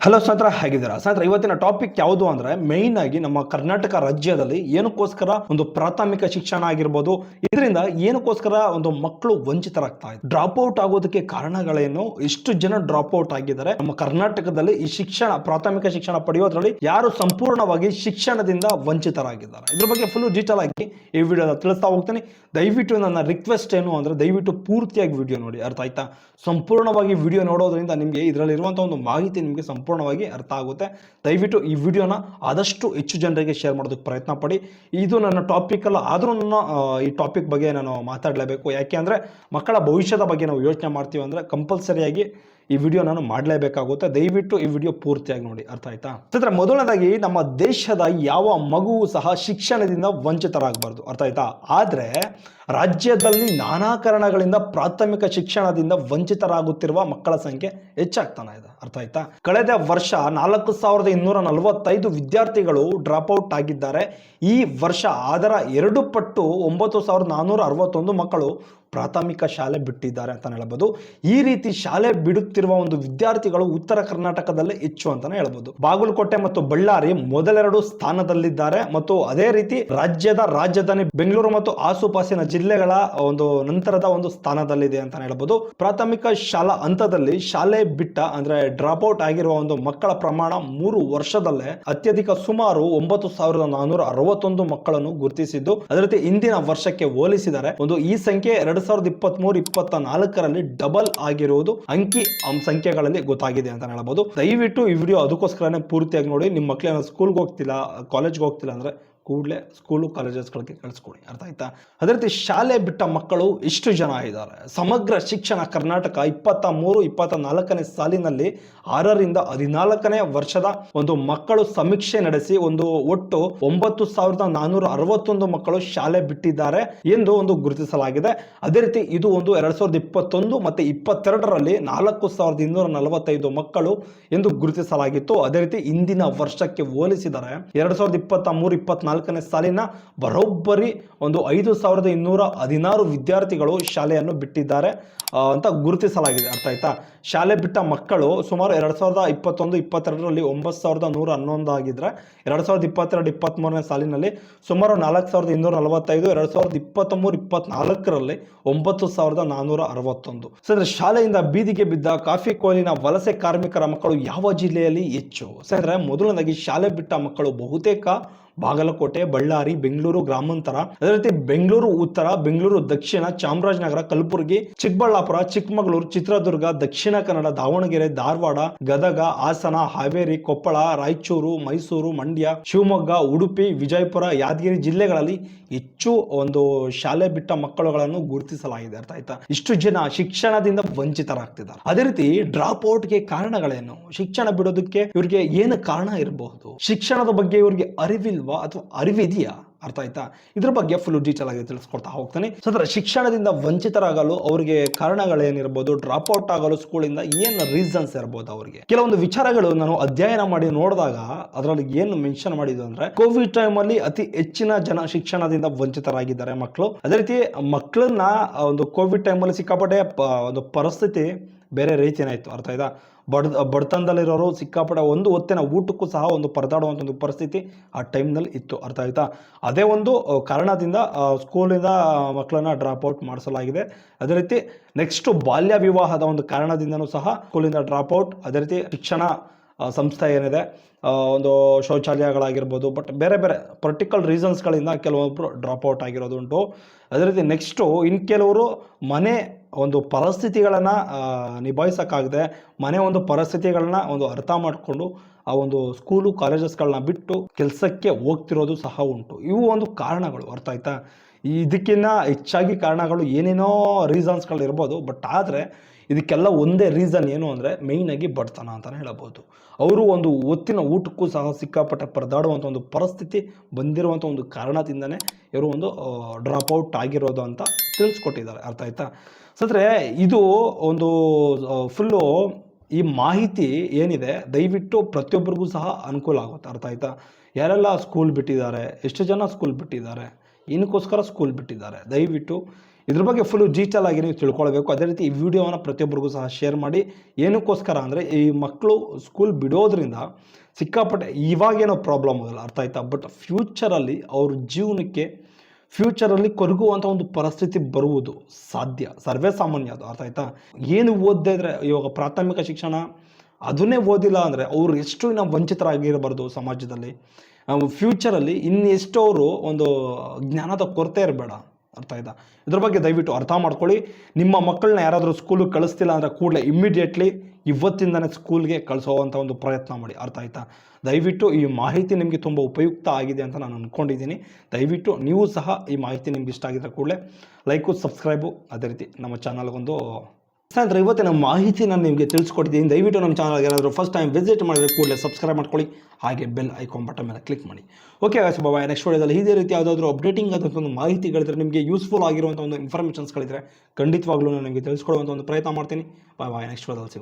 Hello ಸ್ನೇಹಿತರ, ಹೇಗಿದ್ದೀರಾ? ಸ್ನೇಹಿತರ, ಇವತ್ತಿನ ಟಾಪಿಕ್ ಯಾವುದು ಅಂದ್ರೆ ಮೇಯ್ನ್ ಆಗಿ ನಮ್ಮ ಕರ್ನಾಟಕ ರಾಜ್ಯದಲ್ಲಿ ಏನಕ್ಕೋಸ್ಕರ ಒಂದು ಪ್ರಾಥಮಿಕ ಶಿಕ್ಷಣ ಆಗಿರ್ಬೋದು, ಇದರಿಂದ ಏನಕ್ಕೋಸ್ಕರ ಒಂದು ಮಕ್ಕಳು ವಂಚಿತರಾಗ್ತಾ ಇದೆ ಡ್ರಾಪ್ ಔಟ್ ಆಗೋದಕ್ಕೆ ಕಾರಣಗಳೇನು? ಎಷ್ಟು ಜನ ಡ್ರಾಪ್ ಔಟ್ ಆಗಿದ್ದಾರೆ. ನಮ್ಮ ಕರ್ನಾಟಕದಲ್ಲಿ ಈ ಶಿಕ್ಷಣ, ಪ್ರಾಥಮಿಕ ಶಿಕ್ಷಣ ಪಡೆಯೋದ್ರಲ್ಲಿ ಯಾರು ಸಂಪೂರ್ಣವಾಗಿ ಶಿಕ್ಷಣದಿಂದ ವಂಚಿತರಾಗಿದ್ದಾರೆ. ಇದ್ರ ಬಗ್ಗೆ ಫುಲ್ ಡೀಟೇಲ್ ಆಗಿ ಈ ವಿಡಿಯೋದ ತಿಳಿಸ್ತಾ ಹೋಗ್ತೀನಿ. ದಯವಿಟ್ಟು ನನ್ನ ರಿಕ್ವೆಸ್ಟ್ ಏನು ಅಂದ್ರೆ ದಯವಿಟ್ಟು ಪೂರ್ತಿಯಾಗಿ ವಿಡಿಯೋ ನೋಡಿ. ಅರ್ಥ ಆಯ್ತಾ? ಸಂಪೂರ್ಣವಾಗಿ ವಿಡಿಯೋ ನೋಡೋದ್ರಿಂದ ನಿಮಗೆ ಇದರಲ್ಲಿ ಇರುವಂಥ ಒಂದು ಮಾಹಿತಿ ನಿಮಗೆ ಸಂಪೂರ್ಣವಾಗಿ ಅರ್ಥ ಆಗುತ್ತೆ. ದಯವಿಟ್ಟು ಈ ವಿಡಿಯೋನ ಆದಷ್ಟು ಹೆಚ್ಚು ಜನರಿಗೆ ಶೇರ್ ಮಾಡೋದಕ್ಕೆ ಪ್ರಯತ್ನ ಪಡಿ. ಇದು ನನ್ನ ಟಾಪಿಕ್ ಅಲ್ಲ, ಆದರೂ ನನ್ನ ಈ ಟಾಪಿಕ್ ಬಗ್ಗೆ ನಾನು ಮಾತಾಡಲೇಬೇಕು. ಯಾಕೆ ಅಂದರೆ ಮಕ್ಕಳ ಭವಿಷ್ಯದ ಬಗ್ಗೆ ನಾವು ಯೋಚನೆ ಮಾಡ್ತೀವಿ ಅಂದರೆ ಕಂಪಲ್ಸರಿಯಾಗಿ ಈ ವಿಡಿಯೋ ನಾನು ಮಾಡಲೇಬೇಕಾಗುತ್ತೆ. ದಯವಿಟ್ಟು ಈ ವಿಡಿಯೋ ಪೂರ್ತಿಯಾಗಿ ನೋಡಿ. ಅರ್ಥ ಆಯ್ತಾ? ಚಿತ್ರ ಮೊದಲನೇದಾಗಿ ನಮ್ಮ ದೇಶದ ಯಾವ ಮಗುವು ಸಹ ಶಿಕ್ಷಣದಿಂದ ವಂಚಿತರಾಗಬಾರ್ದು. ಅರ್ಥ ಆಯ್ತಾ? ಆದರೆ ರಾಜ್ಯದಲ್ಲಿ ನಾನಾ ಕಾರಣಗಳಿಂದ ಪ್ರಾಥಮಿಕ ಶಿಕ್ಷಣದಿಂದ ವಂಚಿತರಾಗುತ್ತಿರುವ ಮಕ್ಕಳ ಸಂಖ್ಯೆ ಹೆಚ್ಚಾಗ್ತಾನೆ ಇದೆ. ಅರ್ಥ ಆಯ್ತಾ? ಕಳೆದ ವರ್ಷ ನಾಲ್ಕು ಸಾವಿರದ ಇನ್ನೂರ ನಲವತ್ತೈದು ವಿದ್ಯಾರ್ಥಿಗಳು ಡ್ರಾಪ್ ಔಟ್ ಆಗಿದ್ದಾರೆ. ಈ ವರ್ಷ ಅದರ ಎರಡು ಪಟ್ಟು ಒಂಬತ್ತು ಸಾವಿರದ ನಾನ್ನೂರ ಅರವತ್ತೊಂದು ಮಕ್ಕಳು ಪ್ರಾಥಮಿಕ ಶಾಲೆ ಬಿಟ್ಟಿದ್ದಾರೆ ಅಂತ ಹೇಳ್ಬೋದು. ಈ ರೀತಿ ಶಾಲೆ ಬಿಡುತ್ತಿರುವ ಒಂದು ವಿದ್ಯಾರ್ಥಿಗಳು ಉತ್ತರ ಕರ್ನಾಟಕದಲ್ಲೇ ಹೆಚ್ಚು ಅಂತಾನೆ ಹೇಳ್ಬೋದು. ಬಾಗಲಕೋಟೆ ಮತ್ತು ಬಳ್ಳಾರಿ ಮೊದಲೆರಡು ಸ್ಥಾನದಲ್ಲಿದ್ದಾರೆ ಮತ್ತು ಅದೇ ರೀತಿ ರಾಜ್ಯದ ರಾಜಧಾನಿ ಬೆಂಗಳೂರು ಮತ್ತು ಆಸುಪಾಸಿನ ಜಿಲ್ಲೆಗಳ ಒಂದು ನಂತರದ ಒಂದು ಸ್ಥಾನದಲ್ಲಿದೆ ಅಂತಾನೆ ಹೇಳ್ಬೋದು. ಪ್ರಾಥಮಿಕ ಶಾಲಾ ಹಂತದಲ್ಲಿ ಶಾಲೆ ಬಿಟ್ಟ ಅಂದ್ರೆ ಡ್ರಾಪ್ ಔಟ್ ಆಗಿರುವ ಒಂದು ಮಕ್ಕಳ ಪ್ರಮಾಣ ಮೂರು ವರ್ಷದಲ್ಲೇ ಅತ್ಯಧಿಕ ಸುಮಾರು ಒಂಬತ್ತು ಸಾವಿರದ ನಾನೂರ ಅರವತ್ತೊಂದು ಮಕ್ಕಳನ್ನು ಗುರುತಿಸಿದ್ದು. ಅದೇ ರೀತಿ ಇಂದಿನ ವರ್ಷಕ್ಕೆ ಹೋಲಿಸಿದರೆ ಒಂದು ಈ ಸಂಖ್ಯೆ ಎರಡ್ ಸಾವಿರದ ಇಪ್ಪತ್ತ್ ಮೂರು ಇಪ್ಪತ್ತ ನಾಲ್ಕರಲ್ಲಿ ಡಬಲ್ ಆಗಿರುವುದು ಅಂಕಿ ಸಂಖ್ಯೆಗಳಲ್ಲಿ ಗೊತ್ತಾಗಿದೆ ಅಂತ ಹೇಳಬಹುದು ದಯವಿಟ್ಟು ಈ ವಿಡಿಯೋ ಅದಕ್ಕೋಸ್ಕರನೇ ಪೂರ್ತಿಯಾಗಿ ನೋಡಿ. ನಿಮ್ಮ ಮಕ್ಕಳೇನೋ ಸ್ಕೂಲ್ಗೆ ಹೋಗ್ತಿಲ್ಲ ಕಾಲೇಜ್ಗೆ ಹೋಗ್ತಿಲ್ಲ ಅಂದ್ರೆ ಕೂಡಲೇ ಸ್ಕೂಲು ಕಾಲೇಜಸ್ಗಳಿಗೆ ಕಳಿಸ್ಕೊಡಿ. ಅರ್ಥ ಆಯ್ತಾ ಅದೇ ರೀತಿ ಶಾಲೆ ಬಿಟ್ಟ ಮಕ್ಕಳು ಎಷ್ಟು ಜನ ಇದ್ದಾರೆ. ಸಮಗ್ರ ಶಿಕ್ಷಣ ಕರ್ನಾಟಕ ಇಪ್ಪತ್ತ ಮೂರು ಇಪ್ಪತ್ತ ನಾಲ್ಕನೇ ಸಾಲಿನಲ್ಲಿ ಆರರಿಂದ ಹದಿನಾಲ್ಕನೇ ವರ್ಷದ ಒಂದು ಮಕ್ಕಳು ಸಮೀಕ್ಷೆ ನಡೆಸಿ ಒಂದು ಒಟ್ಟು ಒಂಬತ್ತು ಸಾವಿರದ ನಾನೂರ ಅರವತ್ತೊಂದು ಮಕ್ಕಳು ಶಾಲೆ ಬಿಟ್ಟಿದ್ದಾರೆ ಎಂದು ಒಂದು ಗುರುತಿಸಲಾಗಿದೆ. ಅದೇ ರೀತಿ ಇದು ಒಂದು ಎರಡ್ ಸಾವಿರದ ಇಪ್ಪತ್ತೊಂದು ಮತ್ತೆ ಇಪ್ಪತ್ತೆರಡರಲ್ಲಿ ನಾಲ್ಕು ಸಾವಿರದ ಇನ್ನೂರ ನಲವತ್ತೈದು ಮಕ್ಕಳು ಎಂದು ಗುರುತಿಸಲಾಗಿತ್ತು. ಅದೇ ರೀತಿ ಇಂದಿನ ವರ್ಷಕ್ಕೆ ಹೋಲಿಸಿದರೆ ಎರಡ್ ಸಾವಿರದ ಇಪ್ಪತ್ತ ಮೂರು ಇಪ್ಪತ್ನಾಲ್ಕನೇ ಸಾಲಿನ ಬರೋಬ್ಬರಿ ಒಂದು ಐದು ಸಾವಿರದ ಇನ್ನೂರ ಹದಿನಾರು ವಿದ್ಯಾರ್ಥಿಗಳು ಶಾಲೆಯನ್ನು ಬಿಟ್ಟಿದ್ದಾರೆ. ಅಂತ ಗುರುತಿಸಲಾಗಿದೆ. ಅರ್ಥ ಆಯ್ತಾ? ಶಾಲೆ ಬಿಟ್ಟ ಮಕ್ಕಳು ಸುಮಾರು ಎರಡು ಸಾವಿರದ ಇಪ್ಪತ್ತೊಂದು, ಇಪ್ಪತ್ತೆರಡರಲ್ಲಿ ಒಂಬತ್ತು ಸಾವಿರದ ನೂರ ಹನ್ನೊಂದು ಆಗಿದ್ರೆ, ಎರಡು ಸಾವಿರದ ಇಪ್ಪತ್ತೆರಡು, ಇಪ್ಪತ್ತ್ಮೂರನೇ ಸಾಲಿನಲ್ಲಿ ಸುಮಾರು ನಾಲ್ಕು ಸಾವಿರದ ಇನ್ನೂರ ನಲವತ್ತೈದು, ಎರಡು ಸಾವಿರದ ಇಪ್ಪತ್ತ್ಮೂರು ಇಪ್ಪತ್ನಾಲ್ಕರಲ್ಲಿ ಒಂಬತ್ತು ಸಾವಿರದ ನಾನ್ನೂರ ಅರವತ್ತೊಂದು. ಸರ್ ಶಾಲೆಯಿಂದ ಬೀದಿಗೆ ಬಿದ್ದ ಕಾಫಿ ಕೋಲಿನ ವಲಸೆ ಕಾರ್ಮಿಕರ ಮಕ್ಕಳು ಯಾವ ಜಿಲ್ಲೆಯಲ್ಲಿ ಹೆಚ್ಚು? ಸರ್ ಮೊದಲನೇದಾಗಿ ಶಾಲೆ ಬಿಟ್ಟ ಮಕ್ಕಳು ಬಹುತೇಕ ಬಾಗಲಕೋಟೆ, ಬಳ್ಳಾರಿ, ಬೆಂಗಳೂರು, ಗ್ರಾಮಾಂತರ. ಅದೇ ರೀತಿ ಬೆಂಗಳೂರು ಉತ್ತರ, ಬೆಂಗಳೂರು ದಕ್ಷಿಣ, ಚಾಮರಾಜನಗರ, ಕಲಬುರಗಿ, ಚಿಕ್ಕಬಳ್ಳಾಪುರ ಚಿಕ್ಕಮಗಳೂರು, ಚಿತ್ರದುರ್ಗ, ದಕ್ಷಿಣ ಕನ್ನಡ, ದಾವಣಗೆರೆ, ಧಾರವಾಡ, ಗದಗ, ಹಾಸನ, ಹಾವೇರಿ, ಕೊಪ್ಪಳ, ರಾಯಚೂರು, ಮೈಸೂರು, ಮಂಡ್ಯ, ಶಿವಮೊಗ್ಗ, ಉಡುಪಿ, ವಿಜಯಪುರ, ಯಾದಗಿರಿ ಜಿಲ್ಲೆಗಳಲ್ಲಿ ಹೆಚ್ಚು ಒಂದು ಶಾಲೆ ಬಿಟ್ಟ ಮಕ್ಕಳುಗಳನ್ನು ಗುರುತಿಸಲಾಗಿದೆ ಅರ್ಥ ಆಯ್ತಾ? ಇಷ್ಟು ಜನ ಶಿಕ್ಷಣದಿಂದ ವಂಚಿತರಾಗ್ತಿದ್ದಾರೆ. ಅದೇ ರೀತಿ ಡ್ರಾಪ್ ಔಟ್ಗೆ ಕಾರಣಗಳೇನು? ಶಿಕ್ಷಣ ಬಿಡೋದಕ್ಕೆ ಇವರಿಗೆ ಏನು ಕಾರಣ ಇರಬಹುದು? ಶಿಕ್ಷಣದ ಬಗ್ಗೆ ಇವರಿಗೆ ಅರಿವಿಲ್ವಾ ಅಥವಾ ಅರಿವಿದೆಯಾ? ಅರ್ಥ ಆಯ್ತಾ? ಇದ್ರ ಬಗ್ಗೆ ಫುಲ್ ಡೀಟೇಲ್ ಆಗಿ ತಿಳಿಸ್ಕೊಡ್ತಾ ಹೋಗ್ತಾನೆ. ಸದರ ಶಿಕ್ಷಣದಿಂದ ವಂಚಿತರಾಗಲು ಅವರಿಗೆ ಕಾರಣಗಳೇನಿರ್ಬೋದು ಡ್ರಾಪ್ ಔಟ್ ಆಗಲು ಸ್ಕೂಲಿಂದ ಏನು ರೀಸನ್ಸ್ ಇರ್ಬೋದು ಅವರಿಗೆ? ಕೆಲವೊಂದು ವಿಚಾರಗಳು ನಾನು ಅಧ್ಯಯನ ಮಾಡಿ ನೋಡಿದಾಗ ಅದರಲ್ಲಿ ಏನು ಮೆನ್ಷನ್ ಮಾಡಿದ್ರು ಅಂದ್ರೆ ಕೋವಿಡ್ ಟೈಮ್ ಅಲ್ಲಿ ಅತಿ ಹೆಚ್ಚಿನ ಜನ ಶಿಕ್ಷಣದಿಂದ ವಂಚಿತರಾಗಿದ್ದಾರೆ ಮಕ್ಕಳು ಅದೇ ರೀತಿ ಮಕ್ಕಳನ್ನ ಒಂದು ಕೋವಿಡ್ ಟೈಮಲ್ಲಿ ಸಿಕ್ಕಾಪಟ್ಟೆ ಒಂದು ಪರಿಸ್ಥಿತಿ ಬೇರೆ ರೀತಿ ಇತ್ತು. ಅರ್ಥ ಆಯ್ತಾ? ಬಡ್, ಬಡತನದಲ್ಲಿರೋರು ಸಿಕ್ಕಾಪಟ್ಟೆ ಒಂದು ಹೊತ್ತಿನ ಊಟಕ್ಕೂ ಸಹ ಒಂದು ಪರದಾಡುವಂಥ ಒಂದು ಪರಿಸ್ಥಿತಿ ಆ ಟೈಮ್ನಲ್ಲಿ ಇತ್ತು. ಅರ್ಥ ಆಯ್ತಾ? ಅದೇ ಒಂದು ಕಾರಣದಿಂದ ಸ್ಕೂಲಿಂದ ಮಕ್ಕಳನ್ನ ಡ್ರಾಪ್ ಔಟ್ ಮಾಡಿಸಲಾಗಿದೆ. ಅದೇ ರೀತಿ ನೆಕ್ಸ್ಟ್ ಬಾಲ್ಯ ವಿವಾಹದ ಒಂದು ಕಾರಣದಿಂದನೂ ಸಹ ಸ್ಕೂಲಿಂದ ಡ್ರಾಪ್ ಔಟ್ ಅದೇ ರೀತಿ, ಶಿಕ್ಷಣ ಸಂಸ್ಥೆ ಏನಿದೆ ಒಂದು ಶೌಚಾಲಯಗಳಾಗಿರ್ಬೋದು ಬಟ್ ಬೇರೆ ಬೇರೆ ಪರ್ಟಿಕಲ್ ರೀಸನ್ಸ್ಗಳಿಂದ ಕೆಲವೊಬ್ಬರು ಡ್ರಾಪ್ ಔಟ್ ಆಗಿರೋದು ಉಂಟು. ಅದೇ ರೀತಿ ನೆಕ್ಸ್ಟು ಇನ್ನು ಕೆಲವರು ಮನೆ ಒಂದು ಪರಿಸ್ಥಿತಿಗಳನ್ನು ನಿಭಾಯಿಸೋಕ್ಕಾಗದೆ ಮನೆ ಒಂದು ಪರಿಸ್ಥಿತಿಗಳನ್ನ ಒಂದು ಅರ್ಥ ಮಾಡಿಕೊಂಡು ಆ ಒಂದು ಸ್ಕೂಲು ಕಾಲೇಜಸ್ಗಳನ್ನ ಬಿಟ್ಟು ಕೆಲಸಕ್ಕೆ ಹೋಗ್ತಿರೋದು ಸಹ ಉಂಟು. ಇವು ಒಂದು ಕಾರಣಗಳು, ಅರ್ಥ ಆಯ್ತಾ? ಇದಕ್ಕಿಂತ ಹೆಚ್ಚಾಗಿ ಕಾರಣಗಳು ಏನೇನೋ ರೀಸನ್ಸ್ಗಳಿರ್ಬೋದು ಬಟ್ ಆದರೆ ಇದಕ್ಕೆಲ್ಲ ಒಂದೇ ರೀಸನ್ ಏನು ಅಂದರೆ ಮೇಯ್ನಾಗಿ ಬಡತನ ಅಂತಲೇ ಹೇಳಬಹುದು. ಅವರು ಒಂದು ಒತ್ತಿನ ಊಟಕ್ಕೂ ಸಹ ಸಿಕ್ಕಾಪಟ್ಟೆ ಪರದಾಡುವಂಥ ಒಂದು ಪರಿಸ್ಥಿತಿ ಬಂದಿರುವಂಥ ಒಂದು ಕಾರಣದಿಂದನೇ ಇವರು ಒಂದು ಡ್ರಾಪ್ ಔಟ್ ಆಗಿರೋದು ಅಂತ ತಿಳಿಸ್ಕೊಟ್ಟಿದ್ದಾರೆ. ಅರ್ಥ ಆಯ್ತಾ? ಸದ್ರೆ ಇದು ಒಂದು ಫುಲ್ಲು ಈ ಮಾಹಿತಿ ಏನಿದೆ ದಯವಿಟ್ಟು ಪ್ರತಿಯೊಬ್ಬರಿಗೂ ಸಹ ಅನುಕೂಲ ಆಗುತ್ತೆ. ಅರ್ಥ ಆಯ್ತಾ? ಯಾರೆಲ್ಲ ಸ್ಕೂಲ್ ಬಿಟ್ಟಿದ್ದಾರೆ, ಎಷ್ಟು ಜನ ಸ್ಕೂಲ್ ಬಿಟ್ಟಿದ್ದಾರೆ ಏನಕ್ಕೋಸ್ಕರ ಸ್ಕೂಲ್ ಬಿಟ್ಟಿದ್ದಾರೆ. ದಯವಿಟ್ಟು ಇದ್ರ ಬಗ್ಗೆ ಫುಲ್ಲು ಡೀಟೇಲ್ ಆಗಿ ನೀವು ತಿಳ್ಕೊಳ್ಬೇಕು. ಅದೇ ರೀತಿ ಈ ವಿಡಿಯೋವನ್ನು ಪ್ರತಿಯೊಬ್ಬರಿಗೂ ಸಹ ಶೇರ್ ಮಾಡಿ. ಏನಕ್ಕೋಸ್ಕರ ಅಂದರೆ ಈ ಮಕ್ಕಳು ಸ್ಕೂಲ್ ಬಿಡೋದ್ರಿಂದ ಸಿಕ್ಕಾಪಟ್ಟೆ ಇವಾಗೇನೋ ಪ್ರಾಬ್ಲಮ್ ಆಗಲ್ಲ ಅರ್ಥ ಆಯ್ತಾ? ಬಟ್ ಫ್ಯೂಚರಲ್ಲಿ ಅವ್ರ ಜೀವನಕ್ಕೆ ಫ್ಯೂಚರಲ್ಲಿ ಕೊರಗುವಂಥ ಒಂದು ಪರಿಸ್ಥಿತಿ ಬರುವುದು ಸಾಧ್ಯ. ಸರ್ವೇ ಸಾಮಾನ್ಯ ಅದು. ಅರ್ಥ ಆಯ್ತಾ? ಏನು ಓದದೆ ಇದ್ರೆ ಇವಾಗ ಪ್ರಾಥಮಿಕ ಶಿಕ್ಷಣ, ಅದನ್ನೇ ಓದಿಲ್ಲ ಅಂದರೆ ಅವರು ಎಷ್ಟು ನಾವು ವಂಚಿತರಾಗಿರಬಾರ್ದು ಸಮಾಜದಲ್ಲಿ. ಫ್ಯೂಚರಲ್ಲಿ ಇನ್ನೆಷ್ಟೋರು ಒಂದು ಜ್ಞಾನದ ಕೊರತೆ ಇರಬೇಡ ಅರ್ಥ ಆಯ್ತಾ? ಇದ್ರ ಬಗ್ಗೆ ದಯವಿಟ್ಟು ಅರ್ಥ ಮಾಡ್ಕೊಳ್ಳಿ. ನಿಮ್ಮ ಮಕ್ಕಳನ್ನ ಯಾರಾದರೂ ಸ್ಕೂಲಿಗೆ ಕಳಿಸ್ತಿಲ್ಲ ಅಂದರೆ ಕೂಡಲೇ ಇಮ್ಮಿಡಿಯೇಟ್ಲಿ ಇವತ್ತಿಂದನೇ ಸ್ಕೂಲ್ಗೆ ಕಳಿಸೋವಂಥ ಒಂದು ಪ್ರಯತ್ನ ಮಾಡಿ. ಅರ್ಥ ಆಯ್ತಾ? ದಯವಿಟ್ಟು ಈ ಮಾಹಿತಿ ನಿಮಗೆ ತುಂಬ ಉಪಯುಕ್ತ ಆಗಿದೆ ಅಂತ ನಾನು ಅಂದ್ಕೊಂಡಿದ್ದೀನಿ ದಯವಿಟ್ಟು ನೀವು ಸಹ ಈ ಮಾಹಿತಿ ನಿಮ್ಗೆ ಇಷ್ಟ ಆಗಿದ್ರೆ ಕೂಡಲೇ ಲೈಕು, ಸಬ್ಸ್ಕ್ರೈಬು, ಅದೇ ರೀತಿ ನಮ್ಮ ಚಾನಲ್ಗೊಂದು ಸ್ನೇಹಿತರೆ ಇವತ್ತಿನ ಮಾಹಿತಿ ನಾನು ನಿಮಗೆ ತಿಳಿಸ್ಕೊಟ್ಟಿದ್ದೀನಿ ದಯವಿಟ್ಟು ನಮ್ಮ ಚಾನಲ್ಗೆ ಏನಾದರೂ ಫಸ್ಟ್ ಟೈಮ್ ವಿಸಿಟ್ ಮಾಡಿದ್ರೆ ಕೂಡಲೇ ಸಬ್ಸ್ಕ್ರೈಬ್ ಮಾಡ್ಕೊಳ್ಳಿ. ಹಾಗೆ ಬೆಲ್ ಐಕಾನ್ ಬಟನ್ ಮೇಲೆ ಕ್ಲಿಕ್ ಮಾಡಿ. ಓಕೆ ಬಾಯ್ ನೆಕ್ಸ್ಟ್ ವಿಡಿಯೋದಲ್ಲಿ ಇದೇ ರೀತಿ ಯಾವುದಾದ್ರೂ ಅಪ್ಡೇಟಿಂಗ್ ಆದಂಥ ಒಂದು ಮಾಹಿತಿಗಳಿದ್ರೆ ನಿಮಗೆ ಯೂಸ್ಫುಲ್ ಆಗಿರುವಂಥ ಒಂದು ಇನ್ಫಾರ್ಮೇಷನ್ಸ್ಗಳಿದ್ರೆ ಖಂಡಿತವಾಗ್ಲೂ ನಾನು ನಿಮಗೆ ತಿಳಿಸ್ಕೊಡುವಂಥ ಒಂದು ಪ್ರಯತ್ನ ಮಾಡ್ತೀನಿ. ಬಾಯ್ ಬಾಯ್ ನೆಕ್ಸ್ಟ್ ವಿಡಿಯೋದಲ್ಲಿ ಸಿಗೋಣ.